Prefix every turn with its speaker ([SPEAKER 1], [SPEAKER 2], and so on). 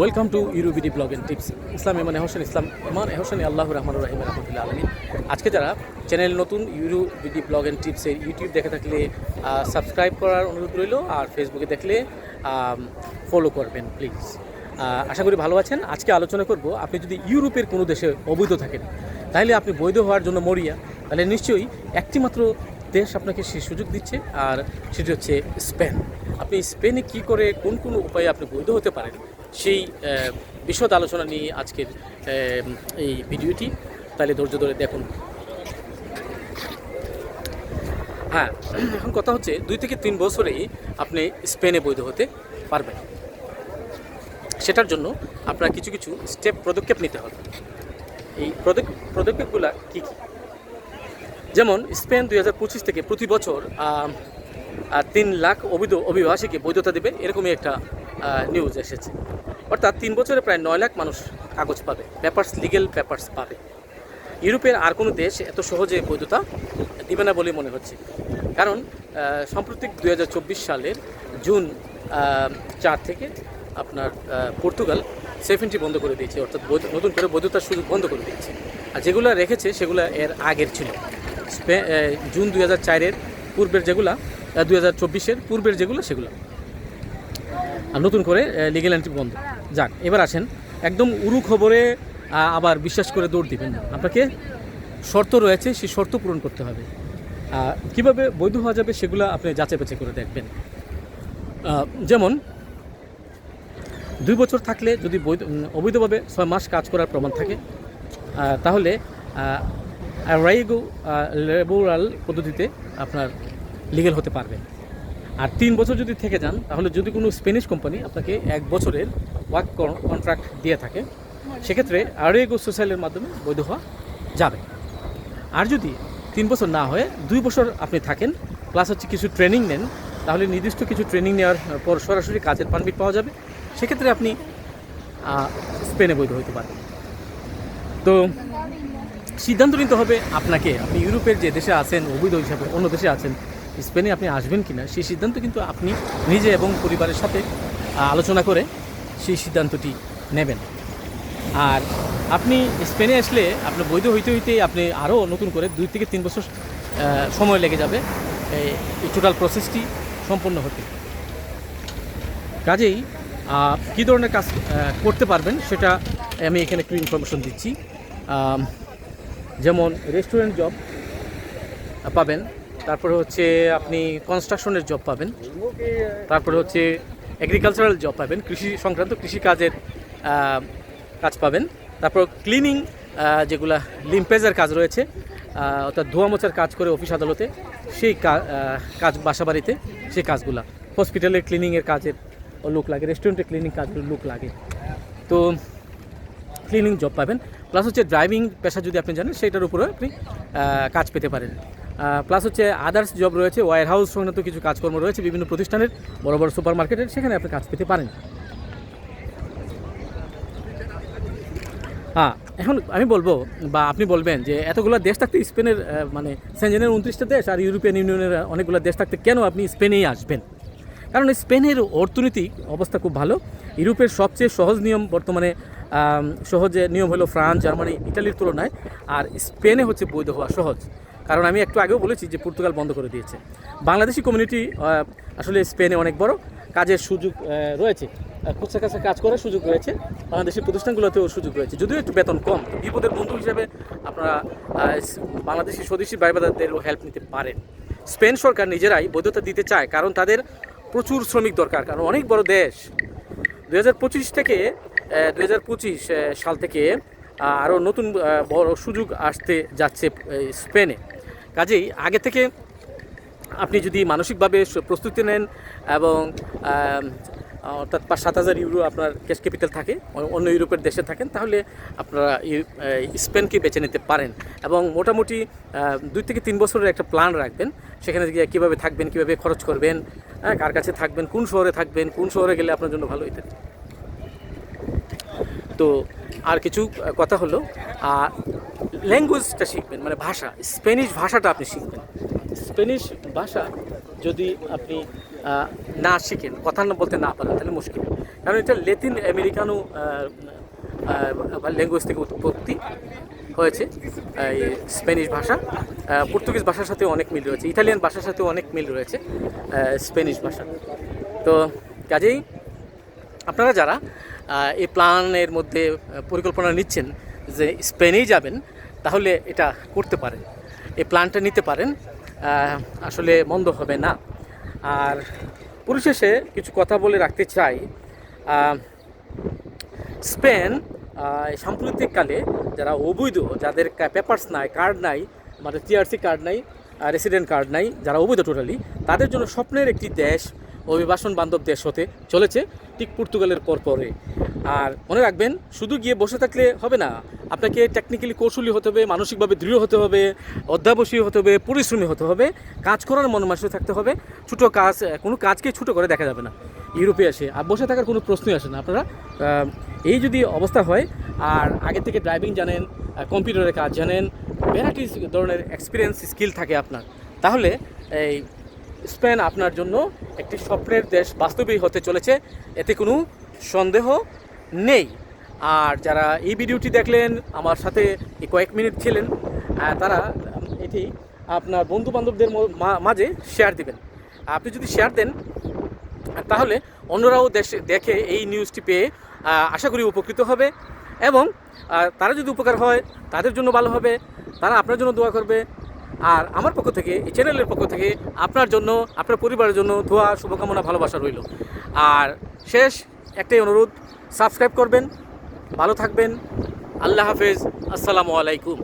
[SPEAKER 1] Welcome to EuroBD blog and tips Islam Eman Hossain Islam Eman Hossain Allah Rahman Rahim Rahmatullah আলমী আজকে যারা channel নতুন EuroBD blog and টিপসের YouTube দেখে থাকলে সাবস্ক্রাইব করার অনুরোধ রইল, আর ফেসবুকে দেখলে ফলো করবেন প্লিজ আশা করি ভালো আছেন। আজকে আলোচনা করব, আপনি যদি ইউরোপের কোনো দেশে অবৈধ থাকেন, তাহলে আপনি বৈধ হওয়ার জন্য মরিয়া, তাহলে নিশ্চয়ই একটিমাত্র দেশ আপনাকে সে সুযোগ দিচ্ছে, আর সেটি হচ্ছে স্পেন আপনি স্পেনে কি করে, কোন কোন উপায়ে আপনি বৈধ হতে পারেন সেই বিশদ আলোচনা নিয়ে আজকের এই ভিডিওটি। তাহলে ধৈর্য ধরে দেখুন। হ্যাঁ এখন কথা হচ্ছে দুই থেকে তিন বছরেই আপনি স্পেনে বৈধ হতে পারবেন। সেটার জন্য আপনার কিছু কিছু স্টেপ, পদক্ষেপ নিতে হবে। এই পদক্ষেপ পদক্ষেপগুলো কী কী? যেমন, স্পেন দুই হাজার পঁচিশ থেকে প্রতি বছর তিন লাখ অবৈধ অভিবাসীকে বৈধতা দেবে, এরকমই একটা নিউজ এসেছে। অর্থাৎ তিন বছরে প্রায় নয় লাখ মানুষ কাগজ পাবে পেপার্স লিগেল পেপার্স পাবে। ইউরোপের আর কোনো দেশ এত সহজে বৈধতা দিবে না বলে মনে হচ্ছে। কারণ সাম্প্রতিক দুই হাজার চব্বিশ সালের জুন চার থেকে আপনার পর্তুগাল সেফেন্টি বন্ধ করে দিয়েছে, অর্থাৎ নতুন করে বৈধতার সুযোগ বন্ধ করে দিয়েছে। আর যেগুলো রেখেছে, সেগুলো এর আগের ছিল। জুন দু হাজার চারের পূর্বের যেগুলা দু হাজার চব্বিশের পূর্বের যেগুলো, সেগুলো। আর নতুন করে লিগেল এন্ট্রি বন্ধ। যাক, এবার আসেন। একদম উরু খবরে আবার বিশ্বাস করে দৌড় দিবেন না। আপনাকে শর্ত রয়েছে, সেই শর্ত পূরণ করতে হবে। কীভাবে বৈধ হওয়া যাবে সেগুলো আপনি যাচাই বাছাই করে দেখবেন। যেমন, দুই বছর থাকলে যদি বৈধ অবৈধভাবে ছয় মাস কাজ করার প্রমাণ থাকে তাহলে রাইগো লেবোরাল পদ্ধতিতে আপনার লিগেল হতে পারবে। আর তিন বছর যদি থেকে যান, তাহলে যদি কোনো স্পেনিশ কোম্পানি আপনাকে এক বছরের ওয়ার্ক কন্ট্রাক্ট দিয়ে থাকে, সেক্ষেত্রে আরেগো সোশ্যালের মাধ্যমে বৈধ হওয়া যাবে। আর যদি তিন বছর না হয়ে দুই বছর আপনি থাকেন প্লাস হচ্ছে কিছু ট্রেনিং নেন, তাহলে নির্দিষ্ট কিছু ট্রেনিং নেওয়ার পর সরাসরি কাজের পারমিট পাওয়া যাবে। সেক্ষেত্রে আপনি স্পেনে বৈধ হতে পারবেন। তো সিদ্ধান্ত নিতে হবে আপনাকে। আপনি ইউরোপের যে দেশে আছেন, অবৈধ হিসাবে অন্য দেশে আছেন স্পেনে আপনি আসবেন কিনা, সেই সিদ্ধান্ত কিন্তু আপনি নিজে এবং পরিবারের সাথে আলোচনা করে সেই সিদ্ধান্তটি নেবেন। আর আপনি স্পেনে আসলে আপনার বৈধ হইতে হইতে আপনি আরও নতুন করে দুই থেকে তিন বছর সময় লেগে যাবে, এই- এই টোটাল প্রসেসটি সম্পন্ন হতে। কাজেই কী ধরনের কাজ করতে পারবেন সেটা আমি এখানে একটু ইনফরমেশন দিচ্ছি। যেমন রেস্টুরেন্ট জব পাবেন তারপরে হচ্ছে আপনি কনস্ট্রাকশনের জব পাবেন। তারপরে হচ্ছে এগ্রিকালচারাল জব পাবেন। কৃষি সংক্রান্ত কৃষিকাজের কাজ পাবেন। তারপর ক্লিনিং যেগুলা লিম্পেজের কাজ রয়েছে অর্থাৎ ধোয়া মোছার কাজ করে অফিস আদালতে, সেই কাজ বাসা বাড়িতে সেই কাজগুলা। হসপিটালের ক্লিনিংয়ের কাজের লোক লাগে রেস্টুরেন্টে ক্লিনিং কাজের লোক লাগে। তো ক্লিনিং জব পাবেন। প্লাস হচ্ছে ড্রাইভিং পেশা যদি আপনি জানেন সেটার উপরে আপনি কাজ পেতে পারেন। প্লাস হচ্ছে আদার্স জব রয়েছে ওয়ার হাউস সংক্রান্ত কিছু কাজকর্ম রয়েছে, বিভিন্ন প্রতিষ্ঠানের, বড় বড় সুপার মার্কেটের সেখানে আপনি কাজ পেতে পারেন। হ্যাঁ এখন আমি বলব, বা আপনি বলবেন যে এতগুলো দেশ থাকতে স্পেনের মানে সেঞ্জেনের উনত্রিশটা দেশ আর ইউরোপিয়ান ইউনিয়নের অনেকগুলো দেশ থাকতে কেন আপনি স্পেনেই আসবেন? কারণ স্পেনের অর্থনৈতিক অবস্থা খুব ভালো। ইউরোপের সবচেয়ে সহজ নিয়ম বর্তমানে সহজে নিয়ম হলো ফ্রান্স, জার্মানি ইটালির তুলনায় আর স্পেনে হচ্ছে বৈধ হওয়া সহজ। কারণ আমি একটু আগেও বলেছি যে পর্তুগাল বন্ধ করে দিয়েছে। বাংলাদেশি কমিউনিটি আসলে স্পেনে অনেক বড়। কাজের সুযোগ রয়েছে। খুচরা কাছে কাজ করার সুযোগ রয়েছে। বাংলাদেশি প্রতিষ্ঠানগুলোতেও সুযোগ রয়েছে। যদিও একটু বেতন কম, বিপদের বন্ধু হিসেবে আপনারা বাংলাদেশি স্বদেশি বাইবাদারদেরও হেল্প নিতে পারেন। স্পেন সরকার নিজেরাই বৈধতা দিতে চায়, কারণ তাদের প্রচুর শ্রমিক দরকার। কারণ অনেক বড় দেশ। দু হাজার পঁচিশ থেকে দুই হাজার পঁচিশ সাল থেকে আরও নতুন বড় সুযোগ আসতে যাচ্ছে স্পেনে। কাজেই আগে থেকে আপনি যদি মানসিকভাবে প্রস্তুতি নেন এবং অর্থাৎ পাঁচ সাত হাজার ইউরো আপনার ক্যাশ ক্যাপিটাল থাকে অন্য ইউরোপের দেশে থাকেন, তাহলে আপনারা স্পেনকে বেছে নিতে পারেন এবং মোটামুটি দুই থেকে তিন বছরের একটা প্ল্যান রাখবেন, সেখানে গিয়ে কীভাবে থাকবেন, কীভাবে খরচ করবেন কার কাছে থাকবেন, কোন শহরে থাকবেন, কোন শহরে গেলে আপনার জন্য ভালো ইত্যাদি তো আর কিছু কথা হলো, আর ল্যাঙ্গুয়েজটা শিখবেন মানে ভাষা স্পেনিশ ভাষাটা আপনি শিখবেন। স্পেনিশ ভাষা যদি আপনি না শিখেন, কথা না বলতে না পারেন, তাহলে মুশকিল। কারণ এটা লেতিন আমেরিকানো ল্যাঙ্গুয়েজ থেকে উৎপত্তি হয়েছে, এই স্প্যানিশ ভাষা। পর্তুগিজ ভাষার সাথে অনেক মিল রয়েছে ইতালিয়ান ভাষার সাথে অনেক মিল রয়েছে স্প্যানিশ ভাষা তো কাজেই আপনারা যারা এই প্ল্যানের মধ্যে পরিকল্পনা নিচ্ছেন যে স্পেনেই যাবেন, তাহলে এটা করতে পারেন। এই প্ল্যানটা নিতে পারেন আসলে মন্দ হবে না। আর পরিশেষে কিছু কথা বলে রাখতে চাই স্পেন সাম্প্রতিককালে যারা অবৈধ, যাদের পেপার্স নাই, কার্ড নাই মানে টিআরসি কার্ড নাই রেসিডেন্ট কার্ড নাই, যারা অবৈধ টোটালি তাদের জন্য স্বপ্নের একটি দেশ অভিবাসন বান্ধব দেশ হতে চলেছে ঠিক পর্তুগালের পর পরে। আর মনে রাখবেন, শুধু গিয়ে বসে থাকলে হবে না, আপনাকে টেকনিক্যালি কৌশলী হতে হবে, মানসিকভাবে দৃঢ় হতে হবে অধ্যাবসী হতে হবে, পরিশ্রমী হতে হবে, কাজ করার মন মানসিক থাকতে হবে, ছোটো কাজ কোনো কাজকে ছোটো করে দেখা যাবে না। ইউরোপে এসে আর বসে থাকার কোনো প্রশ্নই আসে না। আপনারা এই যদি অবস্থা হয়, আর আগে থেকে ড্রাইভিং জানেন কম্পিউটারের কাজ জানেন ভ্যারাইটিস ধরনের এক্সপিরিয়েন্স স্কিল থাকে আপনার, তাহলে এই স্পেন আপনার জন্য একটি স্বপ্নের দেশ বাস্তবেই হতে চলেছে। এতে কোনো সন্দেহ নেই। আর যারা এই ভিডিওটি দেখলেন, আমার সাথে কয়েক মিনিট ছিলেন তারা এটি আপনার বন্ধু বান্ধবদের মাঝে শেয়ার দিবেন। আপনি যদি শেয়ার দেন, তাহলে অন্যরাও দেশে, দেখে এই নিউজটি পেয়ে আশা করি উপকৃত হবে এবং তারা যদি উপকার হয়, তাদের জন্য ভালো হবে, তারা আপনার জন্য দোয়া করবে। আর আমার পক্ষ থেকে, এই চ্যানেলের পক্ষ থেকে আপনার জন্য, আপনার পরিবারের জন্য ধোয়া শুভকামনা, ভালোবাসা রইল। আর শেষ একটাই অনুরোধ সাবস্ক্রাইব করবেন, ভালো থাকবেন। আল্লাহ হাফেজ, আসসালামু আলাইকুম।